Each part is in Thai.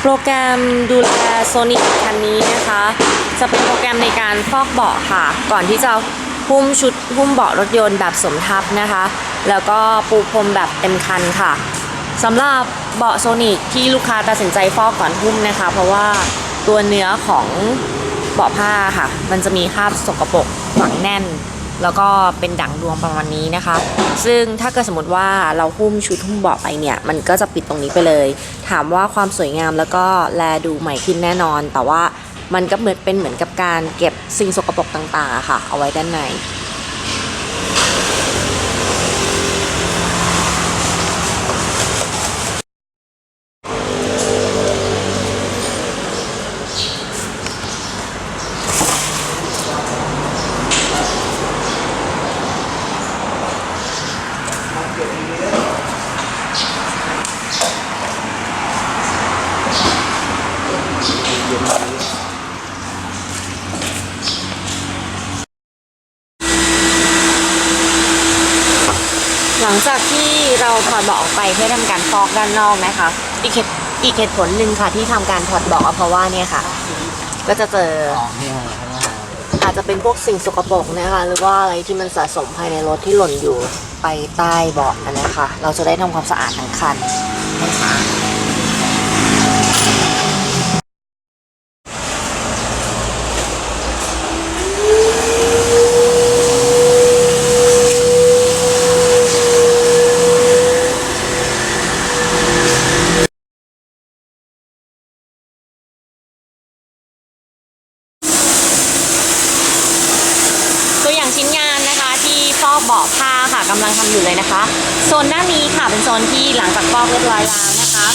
โปรแกรมดูแลโซนิกคันนี้นะคะ จะเป็นโปรแกรมในการฟอกเบาะค่ะ ก่อนที่จะหุ้มชุดหุ้มเบาะรถยนต์แบบสมทับนะคะ แล้วก็ปูพรมแบบเต็มคันค่ะสำหรับเบาะโซนิกที่ลูกค้าตัดสินใจฟอกก่อนหุ้มนะคะ เพราะว่าตัวเนื้อของเบาะผ้าค่ะ มันจะมีคราบสกปรกฝังแน่น แล้วก็เป็นดั่งดวงประมาณนี้นะคะ ซึ่งถ้าเกิดสมมติว่าเราหุ้มชุดหุ้มเบาะไปเนี่ย มันก็จะปิดตรงนี้ไปเลย ถามว่าความสวยงามแล้วก็แลดูใหม่ขึ้นแน่นอน แต่ว่ามันก็เหมือนเป็นเหมือนกับการเก็บสิ่งสกปรกต่างๆค่ะ เอาไว้ด้านใน จากที่เราถอดเบาะออกไปเพื่อทำการฟอกด้านนอกนะคะ อีกเหตุอีกเหตุผลหนึ่งค่ะที่ทำการถอดเบาะเพราะว่าเนี่ยค่ะ ก็จะเจออาจจะเป็นพวกสิ่งสกปรกนะคะหรือว่าอะไรที่มันสะสมภายในรถที่หล่นอยู่ไปใต้เบาะนะคะ เราจะได้ทำความสะอาดทั้งคันให้สะอาด อย่างชิ้นงานนะคะ ที่ฟอกเบาะผ้าค่ะกำลังทำอยู่เลยนะคะโซนด้านนี้ค่ะเป็นโซนที่หลังจากฟอกเรียบร้อยแล้วนะคะ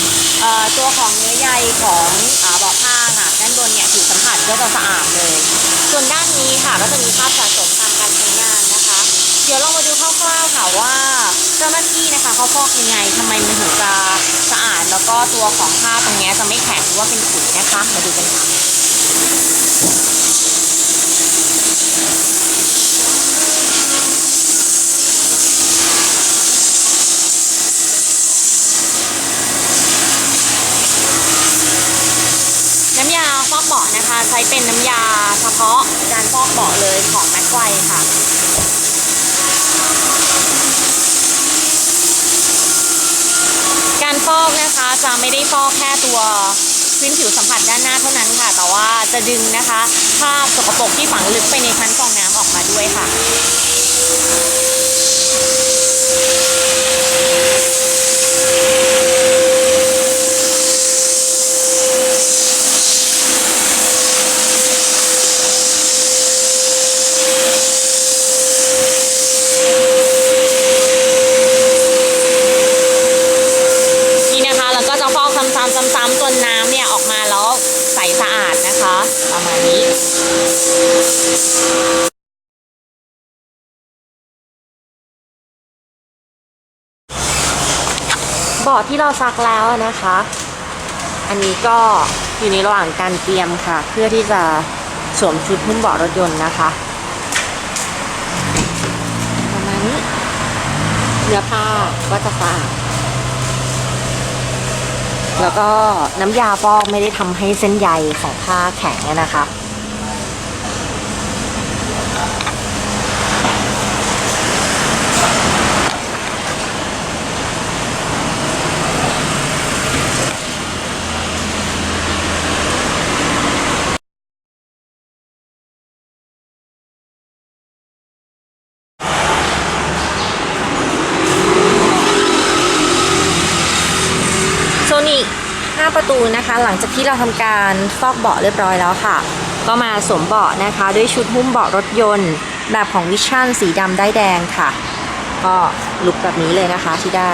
ตัวของเนื้อใยของเบาะผ้าค่ะด้านบนเนี่ยผิวสัมผัสก็จะสะอาดเลย ส่วนด้านนี้ค่ะก็จะมีภาพสะสมตามการใช้งานนะคะ เดี๋ยวเรามาดูคร่าวๆค่ะว่าเจ้าหน้าที่นะคะเขาฟอกยังไงทำไมมันถึงจะสะอาด แล้วก็ตัวของผ้าตรงนี้จะไม่แข็งหรือว่าเป็นขุยนะคะ มาดูกันค่ะ น้ำยาฟอกเบาะนะคะ ใช้เป็นน้ำยาเฉพาะการฟอกเบาะเลยของแม็กไวค่ะการฟอกนะคะจะไม่ได้ฟอกแค่ตัวพื้นผิวสัมผัสด้านหน้าเท่านั้นค่ะ แต่ว่าจะดึงนะคะคราบสกปรกที่ฝังลึกไปในชั้นฟองน้ำออกมาด้วยค่ะ นี่นะคะแล้วก็จะฟอกซ้ำๆซ้ำๆจนน้ำเนี่ย ออกมาแล้วใสสะอาดนะคะ ประมาณนี้เบาะที่เราซักแล้วนะคะ อันนี้ก็อยู่ในระหว่างการเตรียมค่ะ เพื่อที่จะสวมชุดหุ้มเบาะรถยนต์นะคะประมาณนี้เนื้อผ้าก็จะสะอาด แล้วก็น้ำยาฟอกไม่ได้ทำให้เส้นใยของผ้าแข็งนะคะ โซนิก5 ประตูนะคะ หลังจากที่เราทำการฟอกเบาะเรียบร้อยแล้วค่ะ ก็มาสวมเบาะนะคะ ด้วยชุดหุ้มเบาะรถยนต์ แบบของวิชั่นสีดำได้แดงค่ะ ก็ลุกแบบนี้เลยนะคะที่ได้